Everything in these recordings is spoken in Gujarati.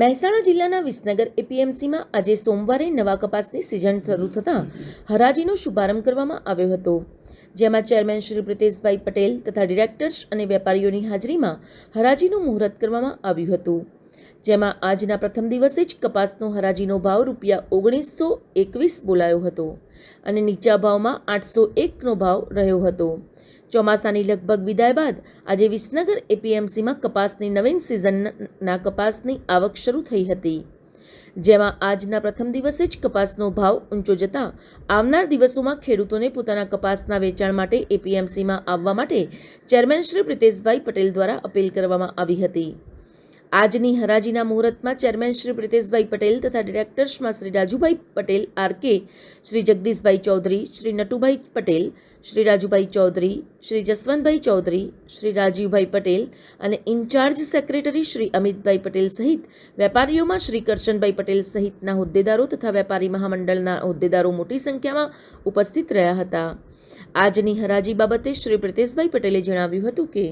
મહેસાણા જિલ્લાના વિસનગર એપીએમસીમાં આજે સોમવારે નવા કપાસની સિઝન શરૂ થતાં હરાજીનો શુભારંભ કરવામાં આવ્યો હતો. જેમાં ચેરમેન શ્રી પ્રિતેશભાઈ પટેલ તથા ડિરેક્ટર્સ અને વેપારીઓની હાજરીમાં હરાજીનું મુહૂર્ત કરવામાં આવ્યું હતું. જેમાં આજના પ્રથમ દિવસે જ કપાસનો હરાજીનો ભાવ રૂપિયા ઓગણીસો એકવીસ બોલાયો હતો અને નીચા ભાવમાં આઠસો એકનો ભાવ રહ્યો હતો. ચોમાસાની લગભગ વિદાય બાદ આજે વિસનગર એપીએમસીમાં કપાસની નવીન સિઝનના કપાસની આવક શરૂ થઈ હતી. જેમાં આજના પ્રથમ દિવસે જ કપાસનો ભાવ ઊંચો જતાં આવનાર દિવસોમાં ખેડૂતોને પોતાના કપાસના વેચાણ માટે એપીએમસીમાં આવવા માટે ચેરમેન શ્રી પ્રિતેશભાઈ પટેલ દ્વારા અપીલ કરવામાં આવી હતી. આજની હરાજીના મુહૂર્તમાં ચેરમેન શ્રી પ્રિતેશભાઈ પટેલ તથા ડિરેક્ટર્સમાં શ્રી રાજુભાઈ પટેલ આરકે, શ્રી જગદીશભાઈ ચૌધરી, શ્રી નટુભાઈ પટેલ, શ્રી રાજુભાઈ ચૌધરી, શ્રી જસવંતભાઈ ચૌધરી, શ્રી રાજીવભાઈ પટેલ અને ઇન્ચાર્જ સેક્રેટરી શ્રી અમિતભાઈ પટેલ સહિત વેપારીઓમાં શ્રી કરશનભાઈ પટેલ સહિતના હોદ્દેદારો તથા વેપારી મહામંડળના હોદ્દેદારો મોટી સંખ્યામાં ઉપસ્થિત રહ્યા હતા. આજની હરાજી બાબતે શ્રી પ્રિતેશભાઈ પટેલે જણાવ્યું હતું કે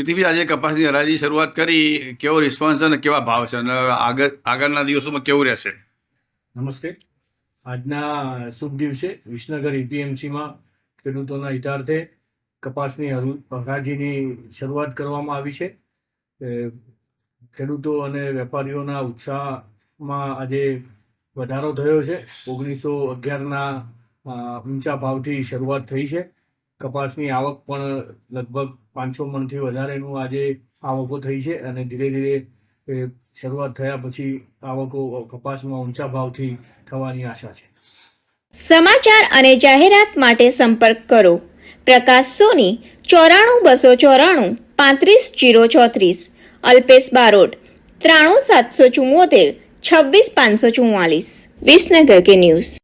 પૃથ્વી આજે કપાસની હરાજી શરૂઆત કરી. કેવો રિસ્પોન્સ અને કેવા ભાવ છે? અને આગળ આગળના દિવસોમાં કેવું રહેશે? નમસ્તે. આજના શુભ દિવસે વિસનગર ઈપીએમસીમાં ખેડૂતોના હિતાર્થે કપાસની હરુ- હરાજીની શરૂઆત કરવામાં આવી છે. ખેડૂતો અને વેપારીઓના ઉત્સાહમાં આજે વધારો થયો છે. ઓગણીસો અગિયારના ઊંચા ભાવથી શરૂઆત થઈ છે. કપાસની આવક પણ લગભગ પાંચસો મણથી વધારેનું આજે આવકો થઈ છે અને ધીરે ધીરે શરૂઆત થયા પછી આવકો કપાસમાં ઊંચા ભાવથી થવાની આશા છે. સમાચાર અને જાહેરાત માટે સંપર્ક કરો. પ્રકાશ સોની, ચોરાણું બસો ચોરાણું, પાંત્રીસ જીરો ચોત્રીસ. અલ્પેશ બારોટ, ત્રાણું સાતસો ચુમ્મોતેર છવ્વીસ પાંચસો ચુમ્માલીસ વિસનગર કે ન્યૂઝ.